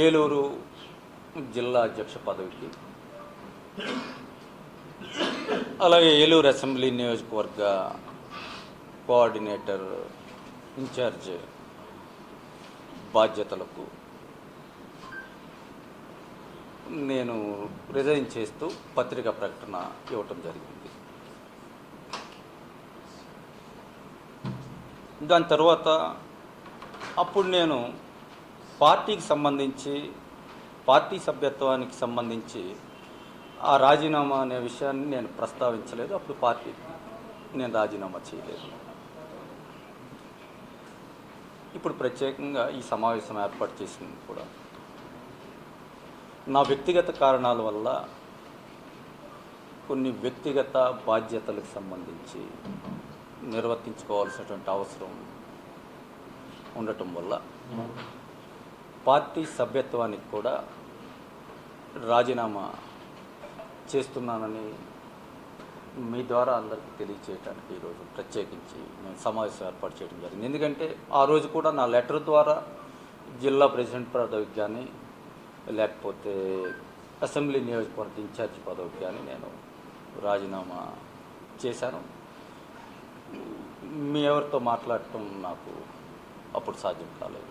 ఏలూరు జిల్లా అధ్యక్ష పదవికి. అలాగే ఏలూరు అసెంబ్లీ నియోజకవర్గ కోఆర్డినేటర్ ఇన్ఛార్జ్ బాధ్యతలకు నేను రిజైన్ చేస్తూ పత్రికా ప్రకటన ఇవ్వటం జరిగింది. దాని తర్వాత అప్పుడు నేను పార్టీకి సంబంధించి పార్టీ సభ్యత్వానికి సంబంధించి ఆ రాజీనామా అనే విషయాన్ని నేను ప్రస్తావించలేదు. అప్పుడు పార్టీ నేను రాజీనామా చేయలేదు. ఇప్పుడు ప్రత్యేకంగా ఈ సమావేశం ఏర్పాటు చేసింది కూడా. నా వ్యక్తిగత కారణాల వల్ల కొన్ని వ్యక్తిగత బాధ్యతలకు సంబంధించి నిర్వర్తించుకోవాల్సినటువంటి అవసరం ఉండటం వల్ల పార్టీ సభ్యత్వానికి కూడా రాజీనామా చేస్తున్నానని మీ ద్వారా అందరికీ తెలియచేయడానికి ఈరోజు ప్రత్యేకించి నేను సమావేశం ఏర్పాటు చేయడం జరిగింది. ఎందుకంటే ఆ రోజు కూడా నా లెటర్ ద్వారా జిల్లా ప్రెసిడెంట్ పదవికి కానీ లేకపోతే అసెంబ్లీ నియోజకవర్గ ఇన్ఛార్జ్ పదవికి కానీ నేను రాజీనామా చేశాను. మీ ఎవరితో మాట్లాడటం నాకు అప్పుడు సాధ్యం కాలేదు.